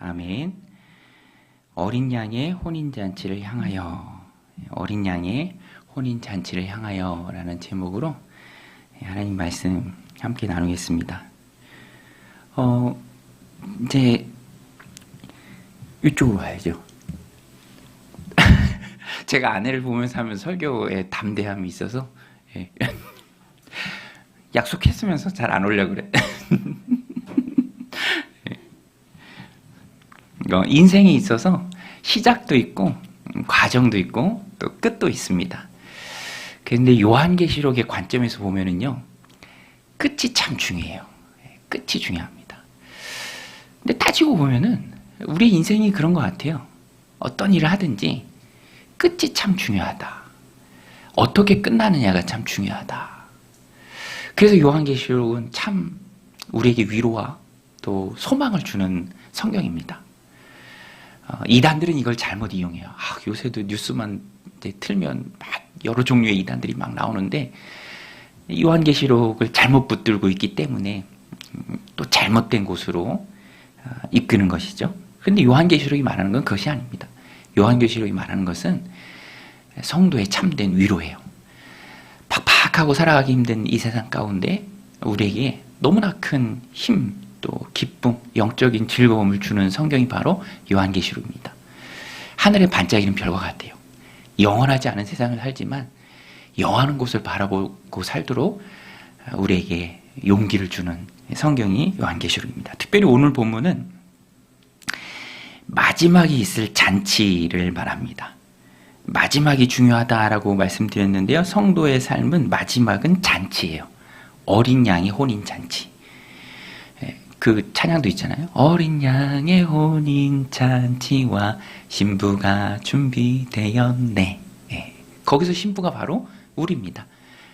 아멘. 어린 양의 혼인 잔치를 향하여 어린 양의 혼인 잔치를 향하여 라는 제목으로 하나님 말씀 함께 나누겠습니다. 어 이제 이쪽으로 와야죠. 제가 아내를 보면서 하면 설교에 담대함이 있어서 예. 약속했으면서 잘안 오려 그래. 인생에 있어서 시작도 있고 음, 과정도 있고 또 끝도 있습니다. 그런데 요한계시록의 관점에서 보면은요. 끝이 참 중요해요. 예, 끝이 중요합니다. 근데 따지고 보면은 우리 인생이 그런 것 같아요. 어떤 일을 하든지 끝이 참 중요하다. 어떻게 끝나느냐가 참 중요하다. 그래서 요한계시록은 참 우리에게 위로와 또 소망을 주는 성경입니다. 어, 이단들은 이걸 잘못 이용해요. 아, 요새도 뉴스만 틀면 막 여러 종류의 이단들이 막 나오는데 요한계시록을 잘못 붙들고 있기 때문에 음, 또 잘못된 곳으로 어, 이끄는 것이죠. 근데 요한계시록이 말하는 건 그것이 아닙니다. 요한계시록이 말하는 것은 성도의 참된 위로예요. 팍팍하고 살아가기 힘든 이 세상 가운데 우리에게 너무나 큰 힘, 또 기쁨, 영적인 즐거움을 주는 성경이 바로 요한계시록입니다. 하늘에 반짝이는 별과 같아요. 영원하지 않은 세상을 살지만 영원한 곳을 바라보고 살도록 우리에게 용기를 주는 성경이 요한계시록입니다. 특별히 오늘 본문은 마지막에 있을 잔치를 말합니다. 마지막이 중요하다라고 말씀드렸는데요. 성도의 삶은 마지막은 잔치예요. 어린 양의 혼인 잔치. 예, 그 찬양도 있잖아요. 어린 양의 혼인 잔치와 신부가 준비되었네. 예, 거기서 신부가 바로 우리입니다.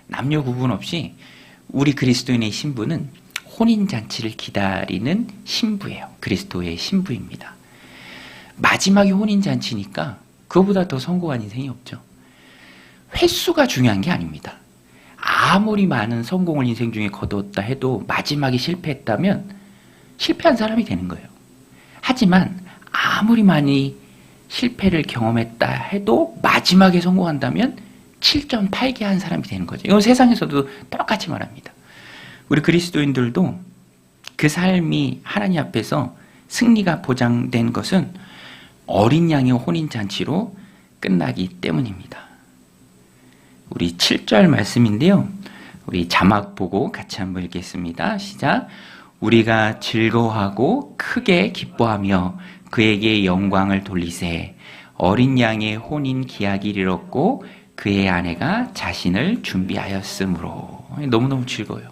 남녀 구분 없이 우리 그리스도인의 신부는 혼인 잔치를 기다리는 신부예요. 그리스도의 신부입니다. 마지막이 혼인 잔치니까 그보다 더 성공한 인생이 없죠. 횟수가 중요한 게 아닙니다. 아무리 많은 성공을 인생 중에 거두었다 해도 마지막에 실패했다면 실패한 사람이 되는 거예요. 하지만 아무리 많이 실패를 경험했다 해도 마지막에 성공한다면 7.8개 한 사람이 되는 거죠. 이건 세상에서도 똑같이 말합니다. 우리 그리스도인들도 그 삶이 하나님 앞에서 승리가 보장된 것은 어린 양의 혼인 잔치로 끝나기 때문입니다. 우리 7절 말씀인데요. 우리 자막 보고 같이 한번 읽겠습니다. 시작. 우리가 즐거워하고 크게 기뻐하며 그에게 영광을 돌리세. 어린 양의 혼인 기약이 이르렀고 그의 아내가 자신을 준비하였으므로. 너무너무 즐거워요.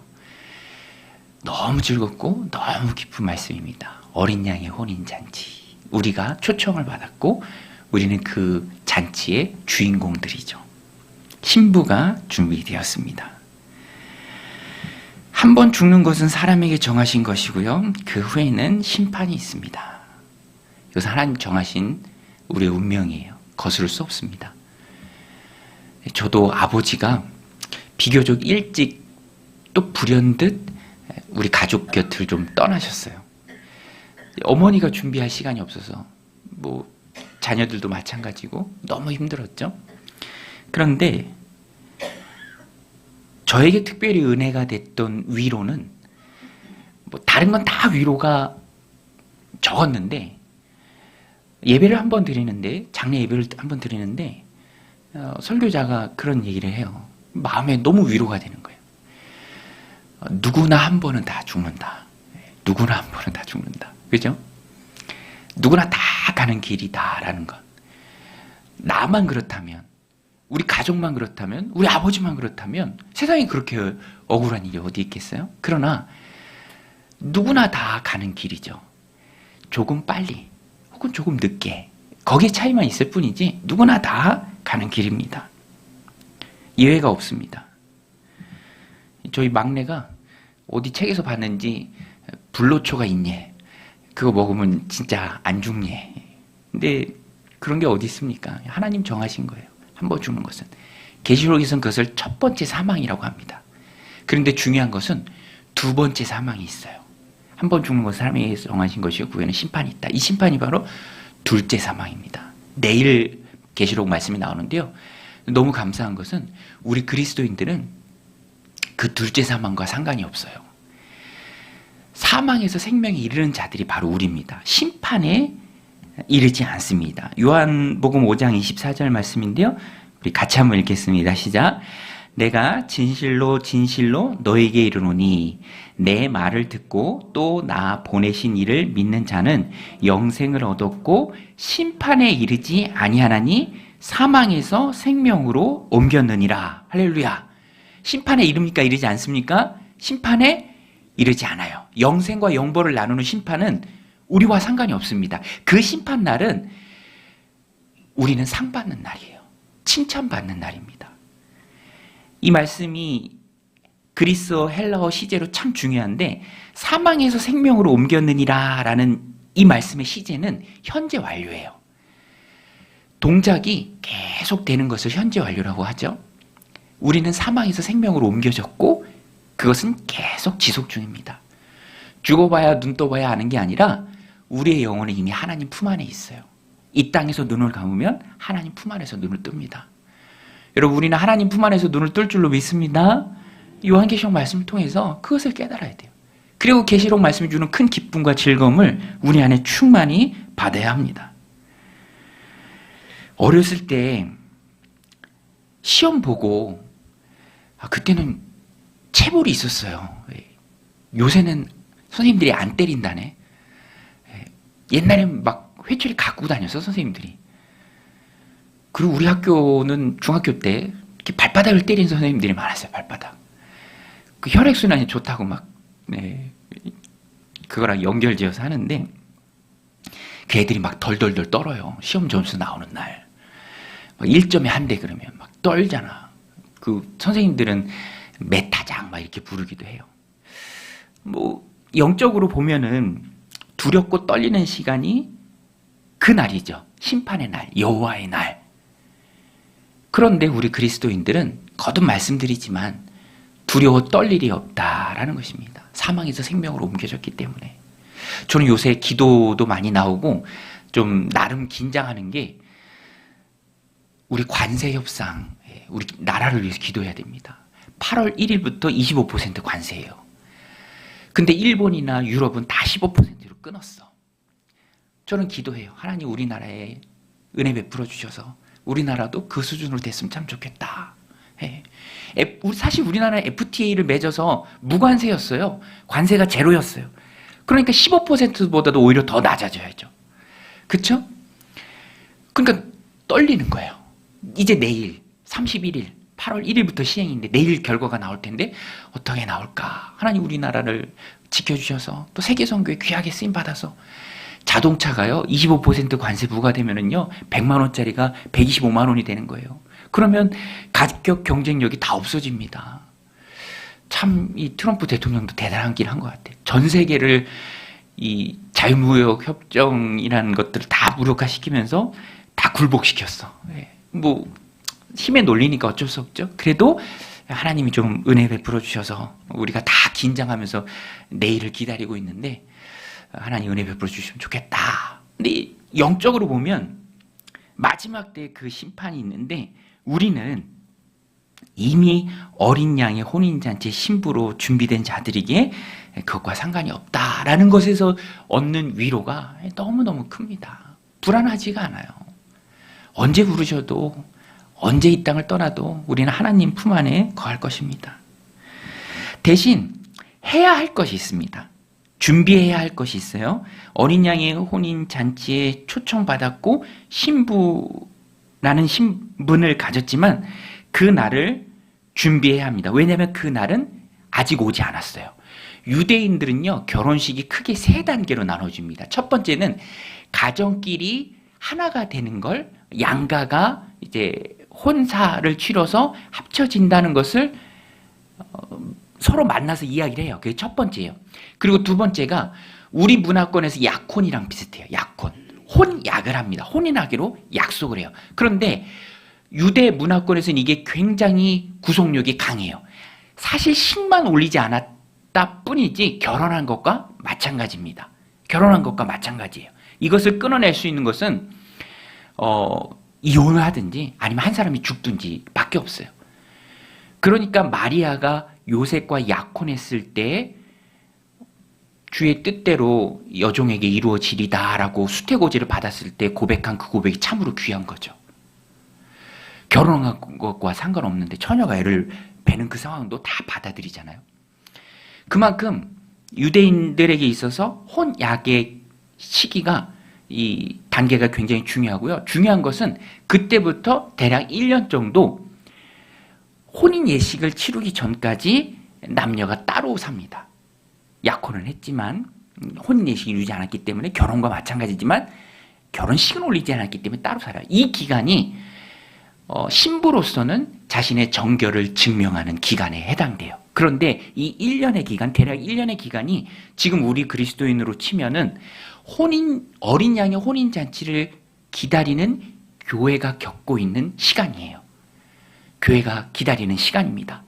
너무 즐겁고 너무 기쁜 말씀입니다. 어린 양의 혼인 잔치. 우리가 초청을 받았고 우리는 그 잔치의 주인공들이죠. 신부가 준비되었습니다. 한 번 죽는 것은 사람에게 정하신 것이고요. 그 후에는 심판이 있습니다. 이것은 하나님 정하신 우리의 운명이에요. 거스를 수 없습니다. 저도 아버지가 비교적 일찍 또 불현듯 우리 가족 곁을 좀 떠나셨어요. 어머니가 준비할 시간이 없어서 뭐 자녀들도 마찬가지고 너무 힘들었죠. 그런데 저에게 특별히 은혜가 됐던 위로는 뭐 다른 건 다 위로가 적었는데 예배를 한 번 드리는데 장례 예배를 한 번 드리는데 어, 설교자가 그런 얘기를 해요. 마음에 너무 위로가 되는 거예요. 어, 누구나 한 번은 다 죽는다. 누구나 한 번은 다 죽는다. 그죠? 누구나 다 가는 길이다라는 것. 나만 그렇다면, 우리 가족만 그렇다면, 우리 아버지만 그렇다면 세상에 그렇게 억울한 일이 어디 있겠어요? 그러나 누구나 다 가는 길이죠. 조금 빨리 혹은 조금 늦게 거기에 차이만 있을 뿐이지 누구나 다 가는 길입니다. 예외가 없습니다. 저희 막내가 어디 책에서 봤는지 불로초가 있네. 그거 먹으면 진짜 안 죽네. 근데 그런 게 어디 있습니까? 하나님 정하신 거예요. 한 번 죽는 것은. 계시록에서는 그것을 첫 번째 사망이라고 합니다. 그런데 중요한 것은 두 번째 사망이 있어요. 한 번 죽는 것은 서 정하신 것이고 그 후에는 심판이 있다. 이 심판이 바로 둘째 사망입니다. 내일 계시록 말씀이 나오는데요. 너무 감사한 것은 우리 그리스도인들은 그 둘째 사망과 상관이 없어요. 사망에서 생명에 이르는 자들이 바로 우리입니다. 심판에 이르지 않습니다. 요한복음 5장 24절 말씀인데요. 우리 같이 한번 읽겠습니다. 시작. 내가 진실로 진실로 너에게 이르노니 내 말을 듣고 또 나 보내신 이를 믿는 자는 영생을 얻었고 심판에 이르지 아니하나니 사망에서 생명으로 옮겼느니라. 할렐루야. 심판에 이릅니까? 이르지 않습니까? 심판에 이르지 않아요. 영생과 영벌을 나누는 심판은 우리와 상관이 없습니다. 그 심판 날은 우리는 상 받는 날이에요. 칭찬받는 날입니다. 이 말씀이 그리스어 헬라어 시제로 참 중요한데 사망에서 생명으로 옮겼느니라 라는 이 말씀의 시제는 현재 완료예요. 동작이 계속 되는 것을 현재 완료라고 하죠. 우리는 사망에서 생명으로 옮겨졌고 그것은 계속 지속 중입니다. 죽어봐야 눈 떠봐야 아는 게 아니라 우리의 영혼은 이미 하나님 품 안에 있어요. 이 땅에서 눈을 감으면 하나님 품 안에서 눈을 뜹니다. 여러분 우리는 하나님 품 안에서 눈을 뜰 줄로 믿습니다. 요한계시록 말씀을 통해서 그것을 깨달아야 돼요. 그리고 계시록 말씀이 주는 큰 기쁨과 즐거움을 우리 안에 충만히 받아야 합니다. 어렸을 때 시험 보고 아, 그때는 체벌이 있었어요. 예. 요새는 선생님들이 안 때린다네. 예. 옛날엔 막 회초리 갖고 다녔어 선생님들이. 그리고 우리 학교는 중학교 때 이렇게 발바닥을 때리는 선생님들이 많았어요. 발바닥. 그 혈액 순환이 좋다고 막 네, 그거랑 연결지어서 하는데 그 애들이 막 덜덜덜 떨어요. 시험 점수 나오는 날. 막 1점에 한 대 그러면 막 떨잖아. 그 선생님들은 메타장 막 이렇게 부르기도 해요. 뭐 영적으로 보면은 두렵고 떨리는 시간이 그 날이죠. 심판의 날, 여호와의 날. 그런데 우리 그리스도인들은 거듭 말씀드리지만 두려워 떨 일이 없다라는 것입니다. 사망에서 생명으로 옮겨졌기 때문에. 저는 요새 기도도 많이 나오고 좀 나름 긴장하는 게 우리 관세 협상, 예, 우리 나라를 위해서 기도해야 됩니다. 8월 1일부터 25% 관세예요. 근데 일본이나 유럽은 다 15%로 끊었어. 저는 기도해요. 하나님 우리나라에 은혜 베풀어 주셔서 우리나라도 그 수준으로 됐으면 참 좋겠다. 예. 사실 우리나라는 FTA를 맺어서 무관세였어요. 관세가 제로였어요. 그러니까 15%보다도 오히려 더 낮아져야죠. 그쵸? 그러니까 떨리는 거예요. 이제 내일 31일 8월 1일부터 시행인데 내일 결과가 나올 텐데 어떻게 나올까? 하나님 우리나라를 지켜주셔서 또 세계선교에 귀하게 쓰임 받아서 자동차가요 25% 관세 부과되면은요 100만 원짜리가 125만 원이 되는 거예요. 그러면 가격 경쟁력이 다 없어집니다. 참 이 트럼프 대통령도 대단한 길 한 것 같아요. 전 세계를 이 자유무역 협정이라는 것들을 다 무력화시키면서 다 굴복시켰어. 예. 뭐 힘에 놀리니까 어쩔 수 없죠. 그래도 하나님이 좀 은혜 베풀어 주셔서 우리가 다 긴장하면서 내일을 기다리고 있는데 하나님 은혜 베풀어 주시면 좋겠다. 근데 영적으로 보면 마지막 때 그 심판이 있는데 우리는 이미 어린 양의 혼인잔치 신부로 준비된 자들에게 그것과 상관이 없다라는 것에서 얻는 위로가 너무너무 큽니다. 불안하지가 않아요. 언제 부르셔도 언제 이 땅을 떠나도 우리는 하나님 품 안에 거할 것입니다. 대신 해야 할 것이 있습니다. 준비해야 할 것이 있어요. 어린 양의 혼인 잔치에 초청받았고 신부라는 신분을 가졌지만 그 날을 준비해야 합니다. 왜냐하면 그 날은 아직 오지 않았어요. 유대인들은요 결혼식이 크게 세 단계로 나눠집니다. 첫 번째는 가정끼리 하나가 되는 걸 양가가 이제 혼사를 치러서 합쳐진다는 것을 어, 서로 만나서 이야기를 해요. 그게 첫 번째예요. 그리고 두 번째가 우리 문화권에서 약혼이랑 비슷해요. 약혼. 혼약을 합니다. 혼인하기로 약속을 해요. 그런데 유대 문화권에서는 이게 굉장히 구속력이 강해요. 사실 신만 올리지 뿐이지 결혼한 것과 마찬가지입니다. 결혼한 것과 마찬가지예요. 이것을 끊어낼 수 있는 것은 어, 이혼을 하든지 아니면 한 사람이 죽든지 밖에 없어요. 그러니까 마리아가 요셉과 약혼했을 때 주의 뜻대로 여종에게 이루어지리다라고 수태고지를 받았을 때 고백한 그 고백이 참으로 귀한 거죠. 결혼한 것과 상관없는데 처녀가 애를 배는 그 상황도 다 받아들이잖아요. 그만큼 유대인들에게 있어서 혼약의 시기가 이 단계가 굉장히 중요하고요. 중요한 것은 그때부터 대략 1년 정도 혼인 예식을 치르기 전까지 남녀가 따로 삽니다. 약혼을 했지만 혼인 예식이 이루지 않았기 때문에 결혼과 마찬가지지만 결혼식은 올리지 않았기 때문에 따로 살아요. 이 기간이 어, 신부로서는 자신의 정결을 증명하는 기간에 해당돼요. 그런데 이 1년의 기간, 대략 1년의 기간이 지금 우리 그리스도인으로 치면은 혼인, 어린 양의 혼인 잔치를 기다리는 교회가 겪고 있는 시간이에요. 교회가 기다리는 시간입니다.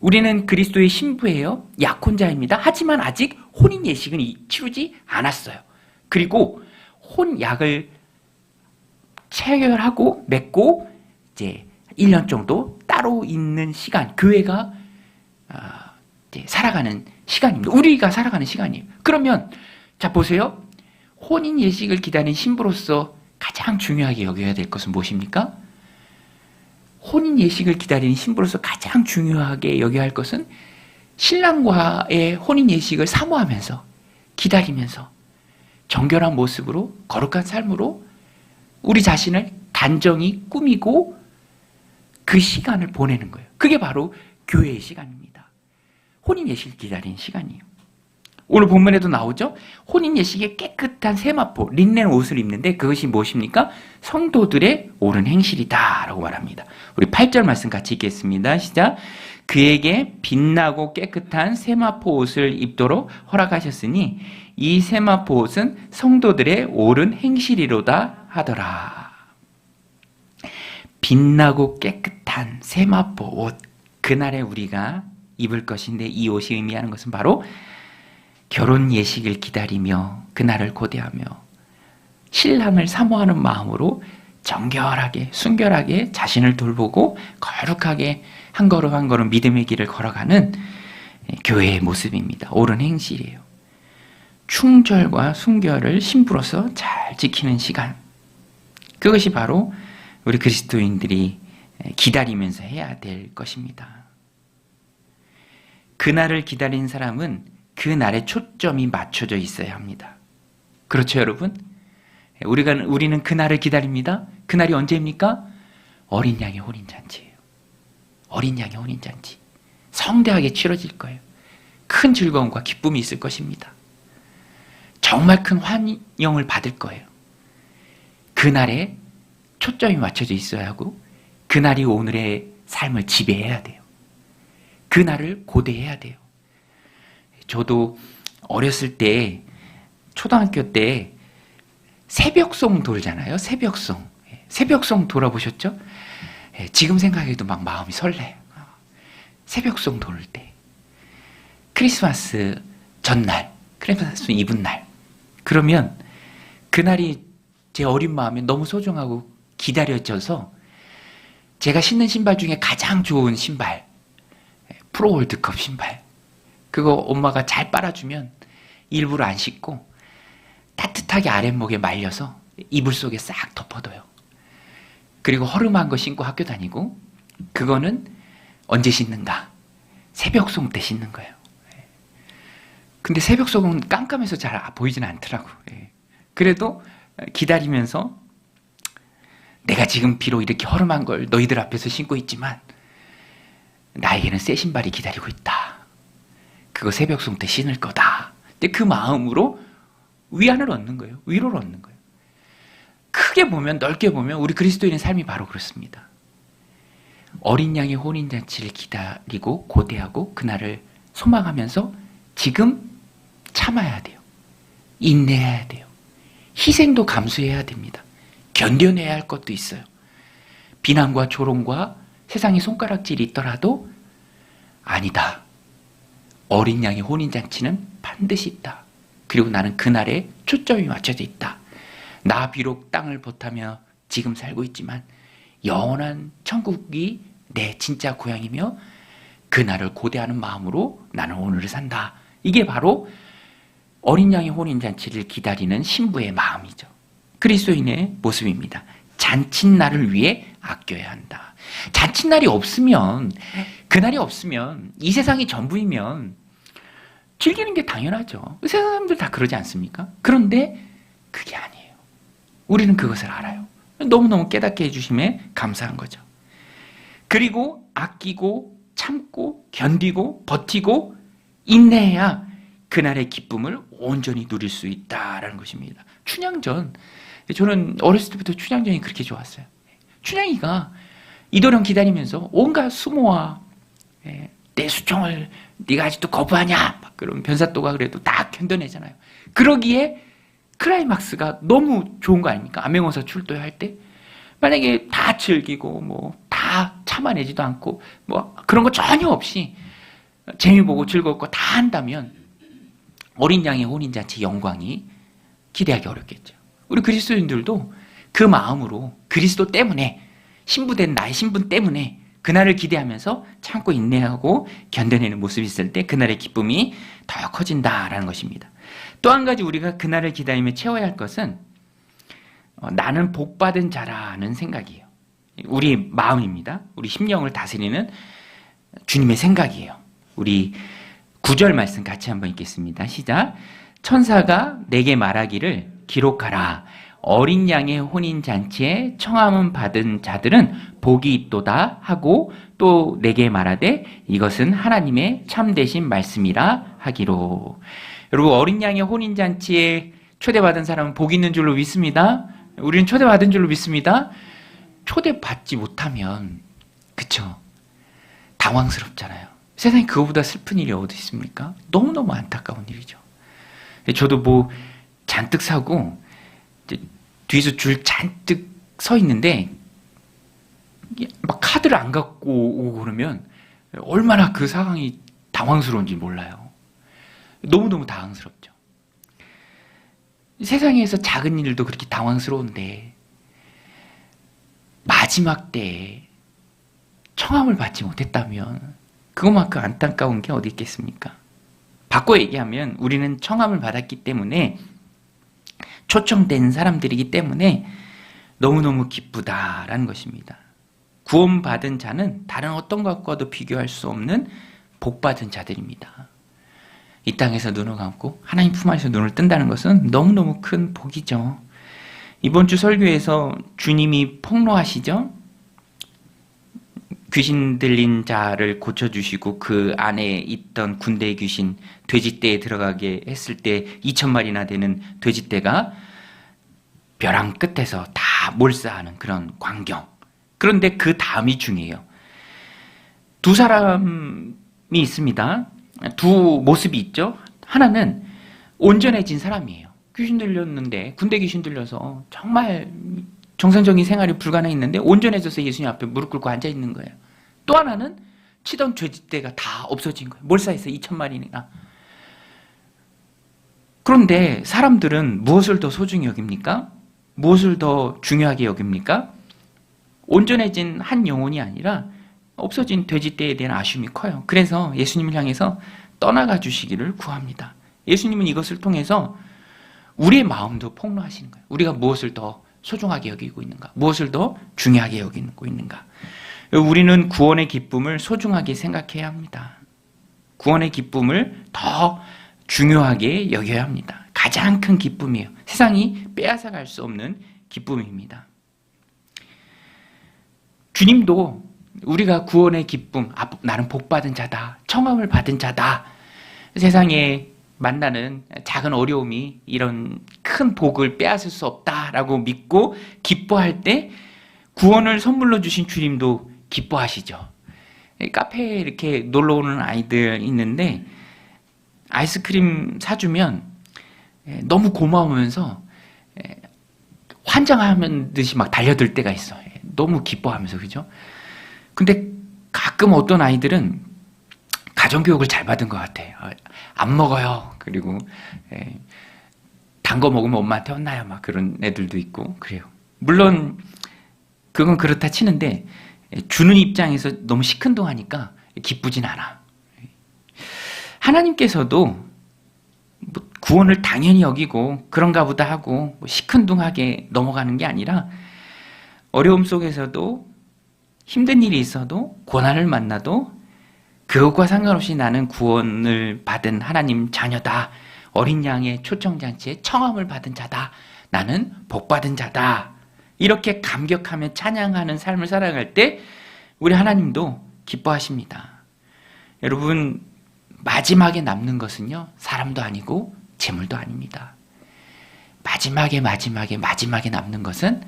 우리는 그리스도의 신부예요. 약혼자입니다. 하지만 아직 혼인 예식은 치르지 않았어요. 그리고 혼약을 체결하고 맺고 이제 1년 정도 따로 있는 시간, 교회가 아, 살아가는 시간입니다. 우리가 살아가는 시간이에요. 그러면 자 보세요. 혼인 예식을 기다리는 신부로서 가장 중요하게 여겨야 될 것은 무엇입니까? 혼인 예식을 기다리는 신부로서 가장 중요하게 여겨야 할 것은 신랑과의 혼인 예식을 사모하면서 기다리면서 정결한 모습으로 거룩한 삶으로 우리 자신을 단정히 꾸미고 그 시간을 보내는 거예요. 그게 바로 교회의 시간입니다. 혼인 예식을 기다리는 시간이에요. 오늘 본문에도 나오죠? 혼인 예식에 깨끗한 세마포, 린넨 옷을 입는데 그것이 무엇입니까? 성도들의 옳은 행실이다. 라고 말합니다. 우리 8절 말씀 같이 읽겠습니다. 시작. 그에게 빛나고 깨끗한 세마포 옷을 입도록 허락하셨으니 이 세마포 옷은 성도들의 옳은 행실이로다 하더라. 빛나고 깨끗한 세마포 옷. 그날에 우리가 입을 것인데 이 옷이 의미하는 것은 바로 결혼 예식을 기다리며 그날을 고대하며 신랑을 사모하는 마음으로 정결하게 순결하게 자신을 돌보고 거룩하게 한 걸음 한 걸음 믿음의 길을 걸어가는 교회의 모습입니다. 옳은 행실이에요. 충절과 순결을 신부로서 잘 지키는 시간. 그것이 바로 우리 그리스도인들이 기다리면서 해야 될 것입니다. 그날을 기다린 사람은 그 날에 초점이 맞춰져 있어야 합니다. 그렇죠, 여러분? 우리가, 우리는 그 날을 기다립니다. 그 날이 언제입니까? 어린 양의 혼인 잔치예요. 어린 양의 혼인 잔치. 성대하게 치러질 거예요. 큰 즐거움과 기쁨이 있을 것입니다. 정말 큰 환영을 받을 거예요. 그 날에 초점이 맞춰져 있어야 하고, 그 날이 오늘의 삶을 지배해야 돼요. 그 날을 고대해야 돼요. 저도 어렸을 때 초등학교 때 새벽송 돌잖아요. 새벽송. 새벽송 돌아보셨죠? 예, 지금 생각해도 막 마음이 설레. 새벽송 돌 때. 크리스마스 전날, 크리스마스 이브 날. 그러면 그날이 제 어린 마음에 너무 소중하고 기다려져서 제가 신는 신발 중에 가장 좋은 신발, 프로 월드컵 신발. 그거 엄마가 잘 빨아주면 일부러 안 씻고 따뜻하게 아랫목에 말려서 이불 속에 싹 덮어둬요. 그리고 허름한 거 신고 학교 다니고 그거는 언제 씻는가? 새벽 송 때 씻는 거예요. 근데 새벽 송은 깜깜해서 잘 보이지는 않더라고. 예. 그래도 기다리면서 내가 지금 비록 이렇게 허름한 걸 너희들 앞에서 신고 있지만 나에게는 새 신발이 기다리고 있다. 그거 새벽송 때 신을 거다. 근데 그 마음으로 위안을 얻는 거예요. 위로를 얻는 거예요. 크게 보면 넓게 보면 우리 그리스도인의 삶이 바로 그렇습니다. 어린 양의 혼인 잔치를 기다리고 고대하고 그날을 소망하면서 지금 참아야 돼요. 인내해야 돼요. 희생도 감수해야 됩니다. 견뎌내야 할 것도 있어요. 비난과 조롱과 세상의 손가락질이 있더라도 아니다. 어린 양의 혼인잔치는 반드시 있다. 그리고 나는 그날에 초점이 맞춰져 있다. 나 비록 땅을 보타며 지금 살고 있지만 영원한 천국이 내 진짜 고향이며 그날을 고대하는 마음으로 나는 오늘을 산다. 이게 바로 어린 양의 혼인잔치를 기다리는 신부의 마음이죠. 그리스도인의 모습입니다. 잔칫날을 위해 아껴야 한다. 잔칫날이 없으면, 그날이 없으면, 이 세상이 전부이면 즐기는 게 당연하죠. 세상 사람들 다 그러지 않습니까? 그런데 그게 아니에요. 우리는 그것을 알아요. 너무너무 깨닫게 해주심에 감사한 거죠. 그리고 아끼고 참고 견디고 버티고 인내해야 그날의 기쁨을 온전히 누릴 수 있다라는 것입니다. 춘향전 저는 어렸을 때부터 춘향전이 그렇게 좋았어요. 춘향이가 이도령 기다리면서 온갖 수모와 예, 내 수청을 네가 아직도 거부하냐? 막 그런 변사또가 그래도 다 견뎌내잖아요. 그러기에 클라이막스가 너무 좋은 거 아닙니까? 암행어사 출도할 때 만약에 다 즐기고 뭐 다 참아내지도 않고 뭐 그런 거 전혀 없이 재미 보고 즐겁고 다 한다면 어린 양의 혼인 잔치 영광이 기대하기 어렵겠죠. 우리 그리스도인들도 그 마음으로 그리스도 때문에 신부된 나의 신분 때문에 그날을 기대하면서 참고 인내하고 견뎌내는 모습이 있을 때 그날의 기쁨이 더 커진다라는 것입니다. 또 한 가지 우리가 그날을 기다리며 채워야 할 것은 어, 나는 복받은 자라는 생각이에요. 우리 마음입니다. 우리 심령을 다스리는 주님의 생각이에요. 우리 구절 말씀 같이 한번 읽겠습니다. 시작. 천사가 내게 말하기를 기록하라. 어린 양의 혼인 잔치에 청함은 받은 자들은 복이 있도다 하고 또 내게 말하되 이것은 하나님의 참되신 말씀이라 하기로. 여러분 어린 양의 혼인 잔치에 초대받은 사람은 복 있는 줄로 믿습니다. 우리는 초대받은 줄로 믿습니다. 초대받지 못하면 그쵸 당황스럽잖아요. 세상에 그거보다 슬픈 일이 어디 있습니까? 너무너무 안타까운 일이죠. 저도 뭐 잔뜩 사고 뒤에서 줄 잔뜩 서 있는데 막 카드를 안 갖고 오고 그러면 얼마나 그 상황이 당황스러운지 몰라요. 너무너무 당황스럽죠. 세상에서 작은 일도 그렇게 당황스러운데 마지막 때에 청함을 받지 못했다면 그것만큼 안타까운 게 어디 있겠습니까? 바꿔 얘기하면 우리는 청함을 받았기 때문에 초청된 사람들이기 때문에 너무너무 기쁘다라는 것입니다. 구원받은 자는 다른 어떤 것과도 비교할 수 없는 복받은 자들입니다. 이 땅에서 눈을 감고 하나님 품 안에서 눈을 뜬다는 것은 너무너무 큰 복이죠. 이번 주 설교에서 주님이 폭로하시죠? 귀신 들린 자를 고쳐주시고 그 안에 있던 군대 귀신 돼지떼에 들어가게 했을 때 2천 마리나 되는 돼지떼가 벼랑 끝에서 다 몰사하는 그런 광경. 그런데 그 다음이 중요해요. 두 사람이 있습니다. 두 모습이 있죠. 하나는 온전해진 사람이에요. 귀신 들렸는데 군대 귀신 들려서 정말 정상적인 생활이 불가능했는데 온전해져서 예수님 앞에 무릎 꿇고 앉아 있는 거예요. 또 하나는 치던 죄짓대가 다 없어진 거예요. 몰사해서 2천 마리나. 그런데 사람들은 무엇을 더 소중히 여깁니까? 무엇을 더 중요하게 여깁니까? 온전해진 한 영혼이 아니라 없어진 돼지떼에 대한 아쉬움이 커요. 그래서 예수님을 향해서 떠나가 주시기를 구합니다. 예수님은 이것을 통해서 우리의 마음도 폭로하시는 거예요. 우리가 무엇을 더 소중하게 여기고 있는가? 무엇을 더 중요하게 여기고 있는가? 우리는 구원의 기쁨을 소중하게 생각해야 합니다. 구원의 기쁨을 더 중요하게 여겨야 합니다. 가장 큰 기쁨이에요. 세상이 빼앗아갈 수 없는 기쁨입니다. 주님도 우리가 구원의 기쁨, 아, 나는 복받은 자다, 청함을 받은 자다, 세상에 만나는 작은 어려움이 이런 큰 복을 빼앗을 수 없다라고 믿고 기뻐할 때 구원을 선물로 주신 주님도 기뻐하시죠. 카페에 이렇게 놀러 오는 아이들 있는데 아이스크림 사주면 너무 고마우면서 환장하면 듯이 막 달려들 때가 있어요. 너무 기뻐하면서 그죠? 근데 가끔 어떤 아이들은 가정교육을 잘 받은 것 같아요. 어, 안 먹어요. 그리고 예, 단 거 먹으면 엄마한테 혼나요. 막 그런 애들도 있고 그래요. 물론 그건 그렇다 치는데 예, 주는 입장에서 너무 시큰둥하니까 기쁘진 않아. 하나님께서도 뭐 구원을 당연히 여기고 그런가 보다 하고 뭐 시큰둥하게 넘어가는 게 아니라 어려움 속에서도 힘든 일이 있어도 고난을 만나도 그것과 상관없이 나는 구원을 받은 하나님 자녀다. 어린 양의 초청잔치에 청함을 받은 자다. 나는 복받은 자다. 이렇게 감격하며 찬양하는 삶을 살아갈 때 우리 하나님도 기뻐하십니다. 여러분 마지막에 남는 것은요 사람도 아니고 재물도 아닙니다. 마지막에 마지막에 마지막에 남는 것은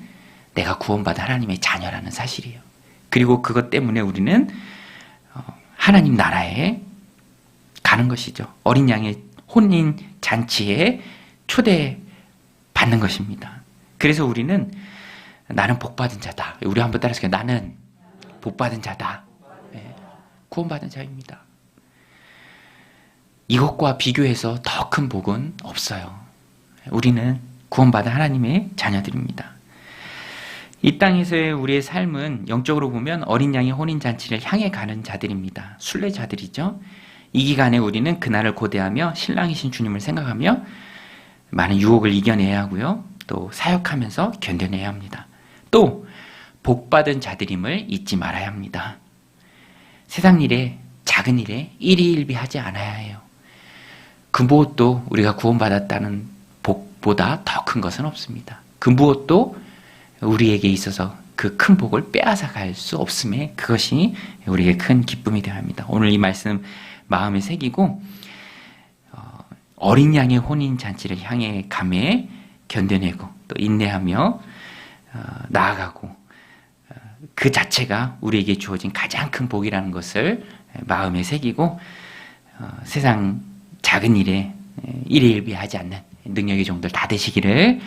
내가 구원받은 하나님의 자녀라는 사실이에요. 그리고 그것 때문에 우리는 어, 하나님 나라에 가는 것이죠. 어린 양의 혼인 잔치에 초대 받는 것입니다. 그래서 우리는 나는 복받은 자다. 우리 한번 따라서 나는 복받은 자다. 네, 구원받은 자입니다. 이것과 비교해서 더 큰 복은 없어요. 우리는 구원받은 하나님의 자녀들입니다. 이 땅에서의 우리의 삶은 영적으로 보면 어린 양의 혼인 잔치를 향해 가는 자들입니다. 순례자들이죠. 이 기간에 우리는 그날을 고대하며 신랑이신 주님을 생각하며 많은 유혹을 이겨내야 하고요. 또 사역하면서 견뎌내야 합니다. 또 복받은 자들임을 잊지 말아야 합니다. 세상 일에 작은 일에 일희일비하지 않아야 해요. 그 무엇도 우리가 구원받았다는 복보다 더 큰 것은 없습니다. 그 무엇도 우리에게 있어서 그 큰 복을 빼앗아 갈 수 없음에 그것이 우리에게 큰 기쁨이 되어야 합니다. 오늘 이 말씀 마음에 새기고 어, 어린 양의 혼인 잔치를 향해 감에 견뎌내고 또 인내하며 어, 나아가고 어, 그 자체가 우리에게 주어진 가장 큰 복이라는 것을 마음에 새기고 세상 작은 일에 일일비하지 않는 능력의 종들 다 되시기를